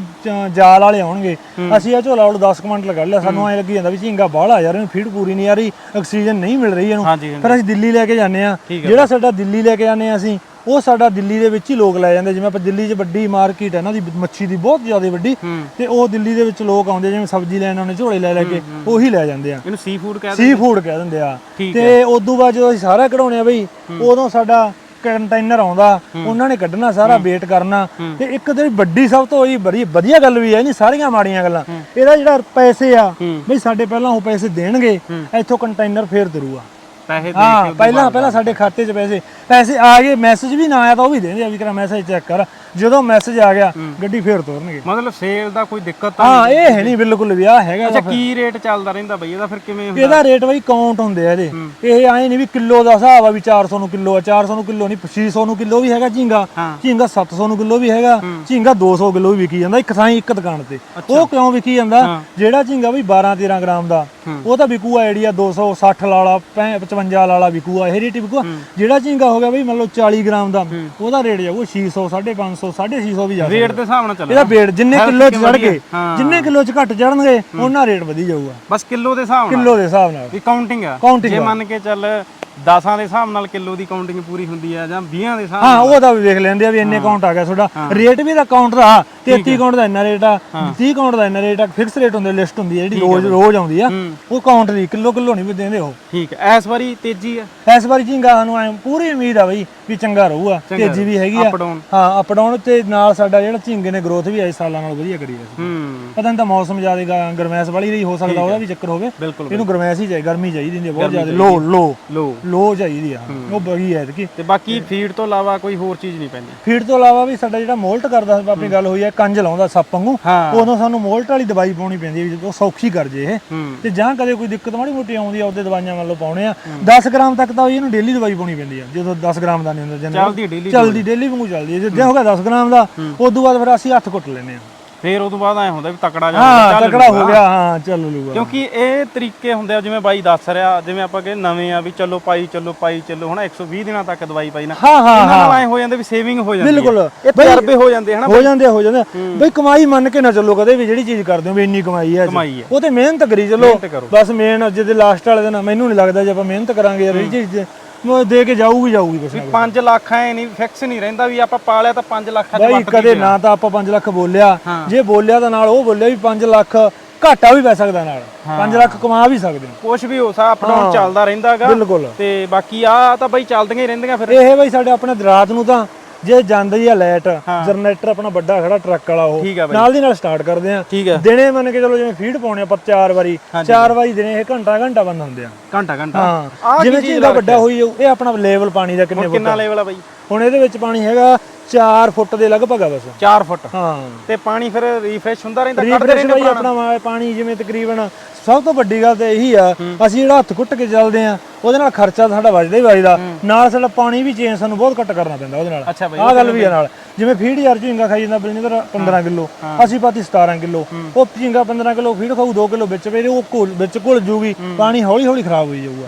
ਜਾਲ ਵਾਲੇ ਆਉਣਗੇ ਅਸੀਂ ਇਹ ਝੋਲਾ ਉਹ 10 ਕੁਇੰਟਲ ਕੱਢ ਲਿਆ ਸਾਨੂੰ ਐ ਲੱਗੀ ਜਾਂਦਾ ਵੀ ਝਿੰਗਾ ਬਾਹਲਾ ਯਾਰ ਇਹਨੂੰ ਫੀਡ ਪੂਰੀ ਨਹੀਂ ਆ ਰਹੀ ਆਕਸੀਜਨ ਨਹੀਂ ਮਿਲ ਰਹੀ ਇਹਨੂੰ। ਫਿਰ ਅਸੀਂ ਦਿੱਲੀ ਲੈ ਕੇ ਜਾਂਦੇ ਆ। ਜਿਹੜਾ ਸਾਡਾ ਦਿੱਲੀ ਲੈ ਕੇ ਜਾਂਦੇ ਆ ਅਸੀਂ ਉਹ ਸਾਡਾ ਦਿੱਲੀ ਦੇ ਵਿੱਚ ਹੀ ਲੋਕ ਲੈ ਜਾਂਦੇ ਜਿਵੇਂ ਆਪਾਂ ਦਿੱਲੀ 'ਚ ਵੱਡੀ ਮਾਰਕੀਟ ਹੈ ਨਾ ਦੀ ਮੱਛੀ ਦੀ ਬਹੁਤ ਜ਼ਿਆਦਾ ਵੱਡੀ ਤੇ ਉਹ ਦਿੱਲੀ ਦੇ ਵਿੱਚ ਲੋਕ ਆਉਂਦੇ ਜਿਵੇਂ ਸਬਜ਼ੀ ਲੈਣ ਆਉਂਦੇ ਝੋਲੇ ਲੈ ਲੈ ਕੇ ਉਹੀ ਲੈ ਜਾਂਦੇ ਆ। ਇਹਨੂੰ ਸੀ ਫੂਡ ਕਹਿ ਸੀ ਫੂਡ ਕਹਿ ਦਿੰਦੇ ਆ। ਤੇ ਉਦੋਂ ਬਾਅਦ ਜਦੋਂ ਅਸੀਂ ਸਾਰਾ ਕਢਾਉਣੇ ਆ ਬਈ ਉਦੋਂ ਸਾਡਾ ਕੰਟੇਨਰ ਆਉਂਦਾ ਉਹਨਾਂ ਨੇ ਕੱਢਣਾ ਸਾਰਾ ਵੇਟ ਕਰਨਾ ਤੇ ਇੱਕ ਜਿਹੜੀ ਵੱਡੀ ਸਭ ਤੋਂ ਇਹ ਬੜੀ ਵਧੀਆ ਗੱਲ ਵੀ ਹੈ ਨਹੀਂ ਸਾਰੀਆਂ ਮਾੜੀਆਂ ਗੱਲਾਂ। ਇਹਦਾ ਜਿਹੜਾ ਪੈਸੇ ਆ ਬਈ ਸਾਡੇ ਪਹਿਲਾਂ ਉਹ ਪੈਸੇ ਦੇਣਗੇ ਇੱਥੋਂ ਕੰਟੇਨਰ ਫੇਰ ਦਰੂਗਾ। ਪੈਸੇ ਦੇ ਹਾਂ ਪਹਿਲਾਂ ਪਹਿਲਾਂ ਸਾਡੇ ਖਾਤੇ 'ਚ ਪੈਸੇ ਪੈਸੇ ਆ ਗਏ ਮੈਸੇਜ ਵੀ ਨਾ ਆਇਆ ਤਾਂ ਉਹ ਵੀ ਦੇਣਗੇ ਆ ਵੀ ਕਰਾ ਮੈਸੇਜ ਚੈੱਕ ਕਰ। ਜਦੋਂ ਮੈਸੇਜ ਆ ਗਿਆ ਗੱਡੀ ਫੇਰ ਤੋਰਨਗੇ। ਮਤਲਬ ਸੇਲ ਦਾ ਕੋਈ ਦਿੱਕਤ ਤਾਂ ਹਾਂ ਇਹ ਹੈ ਨਹੀਂ ਬਿਲਕੁਲ ਵੀ ਆ ਹੈਗਾ ਅੱਛਾ ਕੀ ਰੇਟ ਚੱਲਦਾ ਰਹਿੰਦਾ ਬਈ? ਇਹਦਾ ਫਿਰ ਕਿਵੇਂ ਹੁੰਦਾ? ਇਹਦਾ ਰੇਟ ਬਈ ਕਾਊਂਟ ਹੁੰਦੇ ਆ ਇਹਦੇ। ਇਹ ਐ ਨਹੀਂ ਵੀ ਕਿਲੋ ਦਾ ਹਿਸਾਬ ਆ ਵੀ 400 ਨੂੰ ਕਿਲੋ ਆ 400 ਨੂੰ ਕਿਲੋ ਨਹੀਂ 600 ਨੂੰ ਕਿਲੋ ਵੀ ਹੈਗਾ ਝੀਂਗਾ। ਝੀਂਗਾ 700 ਨੂੰ ਕਿਲੋ ਵੀ ਹੈਗਾ ਝੀਂਗਾ 200 ਕਿਲੋ ਵੀ ਵਿਕੀ ਜਾਂਦਾ ਇੱਕ ਥਾਂ ਇੱਕ ਦੁਕਾਨ ਤੇ। ਉਹ ਕਿਉਂ ਵਿਕੀ ਜਾਂਦਾ? ਜਿਹੜਾ ਝੀਂਗਾ ਬਈ 12 13 ਗ੍ਰਾਮ ਦਾ ਉਹ ਤਾਂ ਵਿਕੂਆ ਆਈਡੀਆ 260 ਵਾਲਾ 55 ਵਾਲਾ ਵਿਕੂਆ ਇਹ ਰੇਟ ਵਿਕੂਆ ਜਿਹੜਾ ਝੀਂਗਾ ਹੋ ਗਿਆ ਬਈ ਮੰਨ ਲਓ 40 ਗ੍ਰਾਮ ਦਾ ਉਹਦਾ ਰੇਟ ਜਾਊਗਾ 600 550 650 ਵੀ ਜਾ ਸਕਦਾ। ਰੇਟ ਦੇ ਹਿਸਾਬ ਨਾਲ ਚੱਲਦਾ ਇਹਦਾ ਵੇਟ ਜਿੰਨੇ Health ਕਿਲੋ ਚ ਕਿਵੇਂ ਚੜ ਗਏ ਹਾਂ। ਜਿੰਨੇ ਕਿਲੋ ਚ ਘੱਟ ਚੜਨਗੇ ਉਹਨਾਂ ਰੇਟ ਵਧੀ ਜਾਊਗਾ। ਬਸ ਕਿਲੋ ਦੇ ਹਿਸਾਬ ਨਾਲ? ਕਿਲੋ ਦੇ ਹਿਸਾਬ ਨਾਲ। ਵੀ ਕਾਊਂਟਿੰਗ ਆ। Counting ਜੇ ਆ। ਮੰਨ ਕੇ ਚੱਲ 10ਾਂ ਦੇ ਹਿਸਾਬ ਨਾਲ ਕਿਲੋ ਦੀ ਕਾਊਂਟਿੰਗ ਪੂਰੀ ਹੁੰਦੀ ਆ ਜਾਂ 20 ਦੇ ਹਿਸਾਬ ਹਾਂ ਉਹਦਾ ਵੀ ਵੇਖ ਲੈਂਦੇ ਆ ਵੀ ਇੰਨੇ ਕਾਊਂਟ ਆ ਗਿਆ ਤੁਹਾਡਾ। ਰੇਟ ਵੀ ਦਾ ਕਾਊਂਟ ਦਾ 33 ਕਾਊਂਟ ਦਾ ਇੰਨਾ ਰੇਟ ਆ 30 ਕਾਊਂਟ ਦਾ ਇੰਨਾ ਰੇਟ ਆ ਫਿਕਸ ਰੇਟ ਹੁੰਦੇ ਲਿਸਟ ਹੁੰਦੀ ਹੈ ਜਿਹੜੀ ਰੋਜ਼ ਰੋਜ਼ ਆਉਂਦੀ ਆ। ਉਹ ਕਾਊਂਟ ਦੀ ਕਿਲੋ ਕਿਲੋ ਨਹੀਂ ਵੀ ਦਿੰਦੇ ਉਹ। ਠੀਕ ਹੈ। ਇਸ ਵਾਰੀ ਤੇਜ਼ੀ ਆ? ਇਸ ਵਾਰੀ ਝੀਂਗਾ ਸਾਨੂੰ ਐ ਪੂਰੀ ਉਮੀਦ ਆ ਬਈ ਵੀ ਚੰਗਾ ਰਹੂਗਾ ਤੇਜ਼ੀ ਵੀ ਹੈਗੀ ਆ। ਅਪ ਡਾਊਨ ਹਾਂ ਅਪ ਡਾਊਨ ਤੇ ਨਾਲ ਸਾਡਾ ਜਿਹੜਾ ਝੀਂਗੇ ਨੇ ਗਰੋਥ ਵੀ ਆਏ ਸਾਲਾਂ ਨਾਲ ਵਧੀਆ ਕਰੀ ਹੈ ਹੂੰ। ਪਤਾ ਨਹੀਂ ਤਾਂ ਮੌਸਮ ਜ਼ਿਆਦਾ ਗਰਮੈਸ਼ ਵਾਲੀ ਰਹੀ ਹੋ ਸਕਦਾ ਉਹਦਾ ਵੀ ਚੱਕਰ ਹੋਵੇ। ਬਿਲਕੁਲ ਇਹਨੂੰ ਗਰਮੈਸ਼ ਹੀ ਚਾਹੀਦੀ ਗਰਮੀ ਚਾਹੀਦੀ ਹੁੰਦੀ ਆ ਬਹੁਤ ਜ਼ਿਆਦਾ। ਲੋ ਲੋ। ਲੋ। ਲੋ ਚਾਹੀਦੀ ਆ ਉਹ ਬਗੀ ਐ ਕਿ ਤੇ ਬਾਕੀ ਫੀਡ ਤੋਂ ਇਲਾਵਾ ਕੋਈ ਹੋਰ ਚੀਜ਼ ਨਹੀਂ ਪੈਂਦੀ? ਫੀਡ ਤੋਂ ਇਲਾਵਾ ਵੀ ਸਾਡਾ ਜਿਹੜਾ ਮੋਲਟ ਕਰਦਾ ਸੀ ਆਪਣੀ ਗੱਲ ਹੋਈ ਹੈ ਕੰਜ ਲਾਉਂਦਾ ਸੱਪ ਵਾਂਗੂ ਉਦੋਂ ਸਾਨੂੰ ਮੋਲਟ ਵਾਲੀ ਦਵਾਈ ਪਾਉਣੀ ਪੈਂਦੀ ਉਹ ਸੌਖੀ ਕਰ ਜੇ ਇਹ। ਤੇ ਜਾਂ ਕਦੇ ਕੋਈ ਦਿੱਕਤ ਮਾੜੀ ਮੋਟੀ ਆਉਂਦੀ ਆ ਉਹਦੇ ਦਵਾਈਆਂ ਮੰਨ ਲਓ ਪਾਉਣੇ ਆ। 10 ਗ੍ਰਾਮ ਤੱਕ ਤਾਂ ਇਹਨੂੰ ਡੇਲੀ ਦਵਾਈ ਪਾਉਣੀ ਪੈਂਦੀ ਆ ਜਦੋਂ 10 ਗ੍ਰਾਮ ਦਾ ਨਹੀਂ ਹੁੰਦਾ ਜਨਰਲ ਚੱਲਦੀ ਡੇਲੀ ਚੱਲਦੀ ਡੇਲੀ ਵਾਂਗੂ ਚੱਲਦੀ ਜੇ ਹੋ ਗਿਆ 10 ਗ੍ਰਾਮ ਦਾ ਉਦੋਂ ਬਾਅਦ ਫਿਰ ਅਸੀਂ ਹੱਥ ਘੁੱਟ ਲੈਨੇ ਆ। ਫੇਰ ਉਦੋਂ ਬਾਅਦ ਐ ਹੁੰਦਾ ਵੀ ਤਕੜਾ ਜਾ ਹਾਂ ਤਕੜਾ ਹੋ ਗਿਆ ਹਾਂ ਚੱਲ ਲੂਗਾ। ਕਿਉਂਕਿ ਇਹ ਤਰੀਕੇ ਹੁੰਦੇ ਆ ਜਿਵੇਂ ਬਾਈ ਦੱਸ ਰਿਹਾ ਜਿਵੇਂ ਆਪਾਂ ਕਹਿੰਦੇ ਨਵੇਂ ਆ ਵੀ ਚਲੋ ਪਾਈ ਚਲੋ ਪਾਈ ਚਲੋ ਹਨਾ 120 ਦਿਨਾਂ ਤੱਕ ਦਵਾਈ ਪਾਈ ਨਾ। ਹਾਂ ਹਾਂ ਇਹਨਾਂ ਨਾਲ ਐ ਹੋ ਜਾਂਦੇ ਵੀ ਸੇਵਿੰਗ ਹੋ ਜਾਂਦੀ ਬਿਲਕੁਲ। ਇਹ ਤਜਰਬੇ ਹੋ ਜਾਂਦੇ ਹਨਾ ਹੋ ਜਾਂਦੇ ਹੋ ਜਾਂਦੇ। ਬਈ ਕਮਾਈ ਮੰਨ ਕੇ ਨਾ ਚੱਲੋ ਕਦੇ ਵੀ ਜਿਹੜੀ ਚੀਜ਼ ਕਰਦੇ ਹੋ ਵੀ ਇੰਨੀ ਕਮਾਈ ਹੈ ਅੱਜ। ਉਹ ਤੇ ਮਿਹਨਤ ਕਰੀ ਚੱਲੋ। ਬਸ ਮੇਨ ਜਿਹਦੇ ਲਾਸਟ ਵਾਲੇ ਦਿਨ ਮੈਨੂੰ ਨਹੀਂ ਲੱਗਦਾ ਜੇ ਆਪਾਂ ਮਿਹਨਤ ਕਰਾਂਗੇ ਯਾਰ ਇਹ ਚੀਜ਼ ਉਹ ਦੇ ਕੇ ਜਾਊਗੀ ਜਾਊਗੀ ਨਾ 5 ਲੱਖ ਐ ਨਹੀਂ ਫਿਕਸ ਨਹੀਂ ਰਹਿੰਦਾ ਵੀ ਆਪਾਂ ਪਾਲਿਆ ਤਾਂ 5 ਲੱਖ ਬਈ ਕਦੇ ਨਾ ਤਾਂ ਆਪਾਂ 5 ਲੱਖ ਬੋਲਿਆ। ਜੇ ਬੋਲਿਆ ਤਾਂ ਨਾਲ ਉਹ ਬੋਲਿਆ ਵੀ 5 ਲੱਖ ਘਾਟਾ ਵੀ ਪੈ ਸਕਦਾ ਨਾਲ। 5 ਲੱਖ ਕਮਾ ਵੀ ਸਕਦੇ ਹੋ। ਕੁਝ ਵੀ ਹੋ ਸਕਦਾ ਅਪ ਡਾਊਨ ਚੱਲਦਾ ਰਹਿੰਦਾਗਾ ਬਿਲਕੁਲ। ਤੇ ਬਾਕੀ ਆ ਤਾਂ ਬਾਈ ਚੱਲਦੀਆਂ ਹੀ ਰਹਿੰਦੀਆਂ ਫਿਰ। ਇਹ ਬਈ ਸਾਡੇ ਆਪਣੇ ਰਾਤ ਨੂੰ ਤਾਂ ਜੇ ਜਾਂਦੀ ਆ ਲਾਈਟ ਜਨਰੇਟਰ ਆਪਣਾ ਵੱਡਾ ਖੜਾ ਟਰੱਕ ਵਾਲਾ ਉਹ ਨਾਲ ਦੀ ਨਾਲ ਸਟਾਰਟ ਕਰਦੇ ਆ। ਦਿਨੇ ਮੰਨ ਕੇ ਚਲੋ ਜਿਵੇਂ ਫੀਡ ਪਾਉਣੇ ਆਪਾਂ ਚਾਰ ਵਾਰੀ ਚਾਰ ਵਾਰੀ ਦਿਨੇ ਇਹ ਘੰਟਾ ਘੰਟਾ ਬੰਦ ਹੁੰਦੇ ਆ। ਘੰਟਾ ਘੰਟਾ। ਹਾਂ ਜਿਵੇਂ ਝੀਂਗਾ ਵੱਡਾ? ਹੋਈ ਜਾਊ ਇਹ ਆਪਣਾ ਲੈਵਲ ਪਾਣੀ ਦਾ ਕਿੰਨੇ ਕਿੰਨਾ ਲੈਵਲ ਆ ਬਾਈ? ਹੁਣ ਇਹਦੇ ਵਿੱਚ ਪਾਣੀ ਹੈਗਾ 4 ਫੁੱਟ ਦੇ ਲਗਭਗ ਆ ਬਸ। 4 ਫੁੱਟ। ਹਾਂ। ਤੇ ਪਾਣੀ ਫਿਰ ਰੀਫਰੈਸ਼ ਹੁੰਦਾ ਰਹਿੰਦਾ ਕੱਢਦੇ ਰਹਿੰਦੇ ਬਈ ਆਪਣਾ ਪਾਣੀ ਜਿਵੇਂ ਤਕਰੀਬਨ ਸਭ ਤੋਂ ਵੱਡੀ ਗੱਲ ਤਾਂ ਇਹੀ ਆ ਅਸੀਂ ਜਿਹੜਾ ਹੱਥ ਕੁੱਟ ਕੇ ਚੱਲਦੇ ਆ ਉਹਦੇ ਨਾਲ ਖਰਚਾ ਸਾਡਾ ਵੱਜਦਾ ਹੀ ਵੱਜਦਾ। ਨਾਲ ਸਾਡਾ ਪਾਣੀ ਵੀ ਚੇਂਜ ਸਾਨੂੰ ਬਹੁਤ ਘੱਟ ਕਰਨਾ ਪੈਂਦਾ ਉਹਦੇ ਨਾਲ। ਆਹ ਗੱਲ ਵੀ ਆ ਨਾਲ। ਜਿਵੇਂ ਫੀਡ ਯਾਰ ਝੀਂਗਾ ਖਾਈ ਜਾਂਦਾ ਬਲਿੰਦਰ 15 ਕਿਲੋ ਅਸੀਂ ਪਾਤੀ 17 ਕਿਲੋ। ਉਹ ਝੀਂਗਾ 15 ਕਿਲੋ ਫੀਡ ਖਾਊ 2 ਕਿਲੋ ਵਿੱਚ ਪਏ ਉਹ ਘੁਲ ਵਿੱਚ ਘੁਲ ਜੂਗੀ ਪਾਣੀ ਹੌਲੀ ਹੌਲੀ ਖਰਾਬ ਹੋਈ ਜਾਊਗਾ।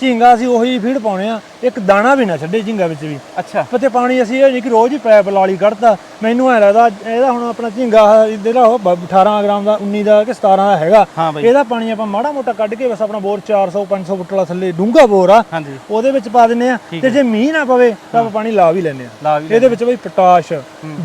ਝੀਂਗਾ ਅਸੀਂ ਉਹੀ ਫੀਡ ਪਾਉਣੇ ਆ ਇੱਕ ਦਾਣਾ ਵੀ ਨਾ ਛੱਡੇ ਝੀਂਗਾ ਵਿੱਚ ਵੀ। ਅੱਛਾ। ਪਤੇ ਪਾਣੀ ਅਸੀਂ ਇਹ ਨਹੀਂ ਕਿ ਰੋਜ਼ ਹੀ ਪੈਪ ਲਾਲੀ ਕੱਢਤਾ। ਮੈਨੂੰ ਐ ਲੱਗਦਾ ਇਹਦਾ ਹੁਣ ਆਪਣਾ ਝੀਂਗਾ ਇਹਦਾ ਉਹ ਬ- 18 ਗ੍ਰਾਮ ਦਾ 19 ਦਾ ਕਿ 17 ਦਾ ਹੈਗਾ। ਇਹਦਾ ਪਾਣੀ ਆਪਾਂ ਮਾੜਾ ਮੋਟਾ ਕੱਢ ਕੇ ਬਸ ਆਪਣਾ ਬੋਰ 400 500 ਫੁੱਟ ਵਾਲਾ ਥੱਲੇ ਡੂੰਘਾ ਬੋਰ ਆ। ਉਹਦੇ ਵਿੱਚ ਪਾ ਦਿੰਨੇ ਆ ਤੇ ਜੇ ਮੀਂਹ ਨਾ ਪਵੇ ਤਾਂ ਆਪਾਂ ਪਾਣੀ ਲਾ ਵੀ ਲੈਨੇ ਆ ਇਹਦੇ ਵਿੱਚ ਬਈ ਪੋਟਾਸ਼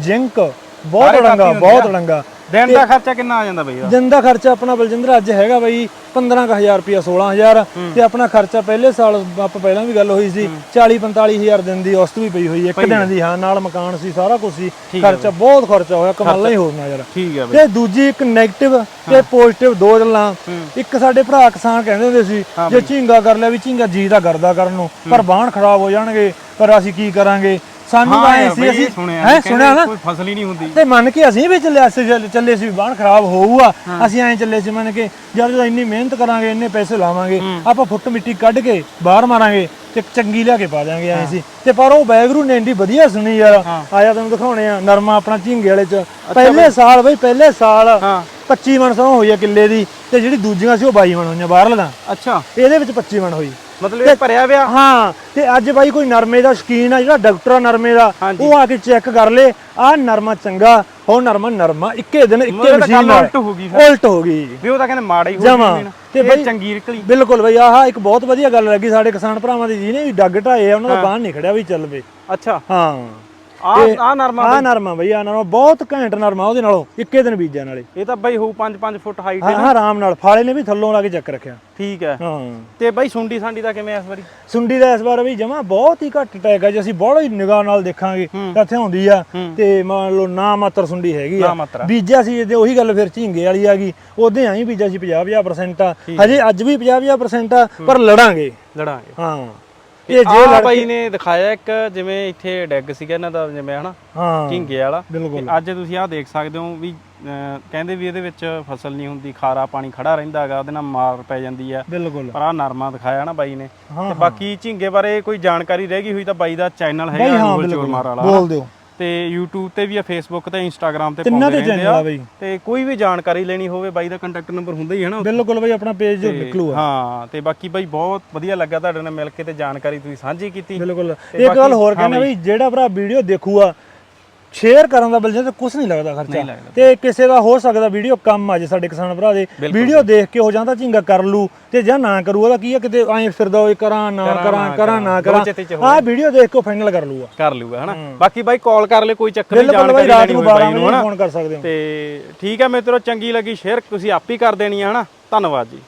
ਜ਼ਿੰਕ ਬਹੁਤ ਅੜੰਗਾ ਬਹੁਤ ਅੜੰਗਾ। ਦਿਨ ਦਾ ਖਰਚਾ ਕਿੰਨਾ ਆ ਜਾਂਦਾ ਬਈ ਦਿਨ ਦਾ ਖਰਚਾ ਆਪਣਾ ਬਲਜਿੰਦਰ ਅੱਜ ਹੈਗਾ ਬਈ 15000 ਰੁਪਿਆ 16000 ਤੇ ਆਪਣਾ ਖਰਚਾ ਪਹਿਲੇ ਸਾਲ ਆਪਾਂ ਪਹਿਲਾਂ ਵੀ ਗੱਲ ਹੋਈ ਸੀ 40 45000 ਦਿਨ ਦੀ ਔਸਤ ਵੀ ਪਈ ਹੋਈ ਇੱਕ ਦਿਨ ਦੀ ਹਾਂ ਨਾਲ ਮਕਾਨ ਸੀ ਸਾਰਾ ਕੁਝ ਸੀ। ਖਰਚਾ ਬਹੁਤ ਖਰਚਾ ਹੋਇਆ ਕਮਾਲਾ ਹੀ ਹੋਣਾ ਯਾਰ। ਠੀਕ ਹੈ ਬਈ। ਤੇ ਦੂਜੀ ਇੱਕ 네ਗੇਟਿਵ ਤੇ ਪੋਜ਼ਿਟਿਵ ਦੋ ਗੱਲਾਂ। ਇੱਕ ਸਾਡੇ ਭਰਾ ਕਿਸਾਨ ਕਹਿੰਦੇ ਹੁੰਦੇ ਸੀ ਜੇ ਝੀਂਗਾ ਕਰ ਲਿਆ ਵੀ ਝੀਂਗਾ ਜੀ ਦਾ ਕਰਦਾ ਕਰਨ ਨੂੰ ਪਰ ਬਾਣ ਖਰਾਬ ਹੋ ਜਾਣਗੇ ਪਰ ਅਸੀਂ ਕੀ ਕਰਾਂਗੇ? ਸਾਨੂੰ ਯਾਰ ਸੀ ਅਸੀਂ ਹੈ ਸੁਣਿਆ ਨਾ? ਕੋਈ ਫਸਲ ਹੀ ਨਹੀਂ ਹੁੰਦੀ। ਤੇ ਮੰਨ ਕੇ ਅਸੀਂ ਵੀ ਚੱਲੇ ਅਸੀਂ ਚੱਲ- ਚੱਲੇ ਸੀ ਵੀ ਬਾਣ ਖਰਾਬ ਹੋਊਗਾ। ਅਸੀਂ ਐਂ ਚੱਲੇ ਸੀ ਮੰਨ ਕੇ ਜਦ ਜਦੋਂ ਇੰਨੀ ਮਿਹਨਤ ਕਰਾਂਗੇ ਇੰਨੇ ਪੈਸੇ ਲਾਵਾਂਗੇ ਆਪਾਂ ਫੁੱਟ ਮਿੱਟੀ ਕੱਢ ਕੇ ਬਾਹਰ ਮਾਰਾਂਗੇ ਤੇ ਚੰਗੀ ਲਿਆ ਕੇ ਪਾ ਦਿਆਂਗੇ ਐਂ ਸੀ। ਤੇ ਪਰ ਉਹ ਬੈਗਰੂ ਨੇ ਇੰਡੀ ਵਧੀਆ ਸੁਣੀ ਯਾਰ। ਆਇਆ ਤੁਹਾਨੂੰ ਦਿਖਾਉਣੇ ਆ ਨਰਮਾ ਆਪਣਾ ਝਿੰਗੇ ਵਾਲੇ ਚ। ਪਹਿਲੇ ਸਾਲ ਬਈ ਪਹਿਲੇ ਸਾਲ ਹਾਂ। 25 ਮਣ ਸੌ ਹੋਈ ਆ ਕਿੱਲੇ ਦੀ ਤੇ ਜਿਹੜੀ ਦੂਜੀਆਂ ਸੀ ਉਹ 22 ਮਣ ਹੋਈਆਂ ਬਾਹਰਲਾਂ ਅੱਛਾ। ਇਹਦੇ ਵਿੱਚ 25 ਮਣ ਹੋਈ। ਮਤਲਬ ਇਹ ਭਰਿਆ ਵਿਆ। ਹਾਂ ਤੇ ਅੱਜ ਬਾਈ ਕੋਈ ਨਰਮੇ ਦਾ ਸ਼ਕੀਨ ਆ ਜਿਹੜਾ ਡਾਕਟਰ ਆ ਨਰਮੇ ਦਾ ਉਹ ਆ ਕੇ ਚੈੱਕ ਕਰ ਲੇ ਆ ਨਰਮਾ ਚੰਗਾ ਹੋ ਨਰਮਾ ਨਰਮਾ ਇੱਕੇ ਦਿਨ ਇੱਕੇ ਮਸ਼ੀਨ ਨਾਲ। ਉਲਟ ਹੋ ਗਈ ਉਲਟ ਹੋ ਗਈ। ਵੀ ਉਹ ਤਾਂ ਕਹਿੰਦੇ ਮਾੜਾ ਹੀ ਹੋ। ਗਿਆ ਤੇ ਬਈ- ਚੰਗੀ ਨਿਕਲੀ। ਬਿਲਕੁਲ ਬਈ ਆਹ ਇੱਕ ਬਹੁਤ ਵਧੀਆ ਗੱਲ ਲੱਗੀ ਸਾਡੇ ਕਿਸਾਨ ਭਰਾਵਾਂ ਦੀ ਜਿਹਨੇ ਵੀ ਡੱਗ ਢਾਏ ਆ ਉਹਨਾਂ ਦਾ ਬਾਹਰ ਨਹੀਂ ਖੜਿਆ ਵੀ ਚੱਲ ਵੇ ਅੱਛਾ। ਹਾਂ। ਆ ਆ ਨਰਮਾ ਆ ਨਰਮਾ ਬਈ ਆ ਨਰਮਾ ਬਹੁਤ ਘੈਂਟ ਨਰਮਾ ਉਹਦੇ ਨਾਲੋਂ ਇੱਕੇ ਦਿਨ ਬੀਜਿਆ ਨਾਲੇ। ਇਹ ਤਾਂ ਬਈ ਹੋਊ 5-5 ਫੁੱਟ ਹਾਈਟ ਹਾਂ ਹਾਂ ਆਰਾਮ ਨਾਲ ਫਾਲੇ ਨੇ ਵੀ ਥੱਲੋਂ ਲਾ ਕੇ ਚੱਕ ਰੱਖਿਆ। ਠੀਕ ਹੈ। ਹਾਂ। ਤੇ ਬਈ ਸੁੰਡੀ ਸਾਂਡੀ ਦਾ ਕਿਵੇਂ ਇਸ ਵਾਰੀ? ਸੁੰਡੀ ਦਾ ਇਸ ਵਾਰ ਵੀ ਜਮਾ ਬਹੁਤ ਹੀ ਘੱਟ ਟੈਗ ਹੈ ਜੇ ਅਸੀਂ ਬਹੁਤ ਹੀ ਨਿਗਾਹ ਨਾਲ ਦੇਖਾਂਗੇ ਤਾਂ ਇੱਥੇ ਹੁੰਦੀ ਆ। ਤੇ ਮੰਨ ਲਓ ਨਾ ਮਾਤਰ ਸੁੰਡੀ ਹੈਗੀ ਆ। ਬੀਜਿਆ ਸੀ ਤੇ ਉਹੀ ਗੱਲ ਫਿਰ ਝੀਂਗੇ ਵਾਲੀ ਆ ਗਈ। ਉਹਦੇ ਬੀਜਿਆ ਸੀ 50 50% ਆ। ਹਜੇ ਅੱਜ ਵੀ 50 50% ਆ ਪਰ ਲੜਾਂਗੇ। ਲੜਾਂਗੇ। ਹਾਂ। ਇਹ ਜੇ ਲੜਕੇ ਬਾਈ ਨੇ ਦਿਖਾਇਆ ਇੱਕ ਜਿਵੇਂ ਇੱਥੇ ਡੈਗ ਸੀਗਾ ਇਹਨਾਂ ਦਾ ਜਿਵੇਂ ਹਨਾ ਹਾਂ ਝਿੰਗੇ ਵਾਲਾ। ਬਿਲਕੁਲ। ਤੇ ਅੱਜ ਤੁਸੀਂ ਆਹ ਦੇਖ ਸਕਦੇ ਹੋ ਵੀ ਕਹਿੰਦੇ ਵੀ ਇਹਦੇ ਵਿੱਚ ਫਸਲ ਨਹੀਂ ਹੁੰਦੀ ਖਾਰਾ ਪਾਣੀ ਖੜਾ ਰਹਿੰਦਾ ਹੈਗਾ ਉਹਦੇ ਨਾਲ ਮਾਰ ਪੈ ਜਾਂਦੀ ਆ। ਬਿਲਕੁਲ। ਪਰ ਆ ਨਰਮਾ ਦਿਖਾਇਆ ਨਾ ਬਾਈ ਨੇ। ਤੇ ਬਾਕੀ ਝਿੰਗੇ ਬਾਰੇ ਕੋਈ ਜਾਣਕਾਰੀ ਰਹਿ ਗਈ ਹੋਈ ਤਾਂ ਬਾਈ ਦਾ ਚੈਨਲ ਹੈਗਾ ਵਾਲਾ। ਬੋਲ ਦਿਓ। ਤੇ YouTube ਤੇ ਵੀ ਆ Facebook ਤੇ Instagram ਤੇ ਤਿੰਨਾਂ ਪਾਉਂਦੇ ਤੇ ਰਹਿੰਦੇ ਚੈਨਲ ਆ ਆ ਬਾਈ। ਤੇ ਕੋਈ ਵੀ ਜਾਣਕਾਰੀ ਲੈਣੀ ਹੋਵੇ ਬਾਈ ਦਾ ਕੰਟੈਕਟ ਨੰਬਰ ਹੁੰਦਾ ਹੀ ਹੈ ਨਾ ਬਿਲਕੁਲ ਬਾਈ ਆਪਣਾ ਪੇਜ ਜੋ ਨਿਕਲੂਗਾ ਹਾਂ ਤੇ ਬਾਕੀ ਬਾਈ ਬਹੁਤ ਵਧੀਆ ਲੱਗਾ ਤੁਹਾਡੇ ਨਾਲ ਮਿਲ ਕੇ ਤੇ ਜਾਣਕਾਰੀ ਤੁਸੀਂ ਸਾਂਝੀ ਕੀਤੀ। ਬਿਲਕੁਲ। ਇੱਕ ਗੱਲ ਹੋਰ ਕਹਿੰਦਾ ਬਈ। ਜਿਹੜਾ ਭਰਾ ਵੀਡੀਓ ਦੇਖੂਗਾ ਸ਼ੇਅਰ ਕਰਨ ਦਾ ਬਲਜੇ ਤੇ ਕੁਝ ਨਹੀਂ ਲੱਗਦਾ ਖਰਚਾ। ਤੇ ਕਿਸੇ ਦਾ ਹੋ ਸਕਦਾ ਵੀਡੀਓ ਕੰਮ ਆ ਜੇ ਸਾਡੇ ਕਿਸਾਨ ਭਰਾ ਦੇ। ਵੀਡੀਓ ਦੇਖ ਕੇ ਹੋ ਜਾਂਦਾ ਝਿੰਗਾ ਕਰ ਲੂ ਤੇ ਜਾਂ ਨਾ ਕਰੂ ਉਹਦਾ ਕੀ ਆ ਕਿਤੇ ਐਂ ਫਿਰਦਾ ਹੋਏ ਕਰਾਂ ਨਾ ਕਰਾਂ ਕਰਾਂ ਨਾ ਕਰਾਂ ਆਹ ਵੀਡੀਓ ਦੇਖ ਕੇ ਫਾਈਨਲ ਕਰ ਲੂਗਾ। ਕਰ ਲੂਗਾ ਹਨਾ? ਬਾਕੀ ਬਾਈ ਕਾਲ ਕਰ ਲੈ ਕੋਈ ਚੱਕਰ ਨਹੀਂ ਜਾਣਕਾਰੀ ਰਾਤ ਲੈਣੀ ਨੂੰ ਹੋਵੇ 12 ਬਾਈ ਨੂੰ ਹਨਾ? ਫੋਨ ਕਰ ਸਕਦੇ ਹੋ। ਤੇ ਠੀਕ ਹੈ ਮਿੱਤਰੋ ਚੰਗੀ ਲੱਗੀ ਸ਼ੇਅਰ ਤੁਸੀਂ ਆਪ ਹੀ ਕਰ ਦੇਣੀ ਹੈ ਹਨਾ? ਧੰਨਵਾਦ ਜੀ।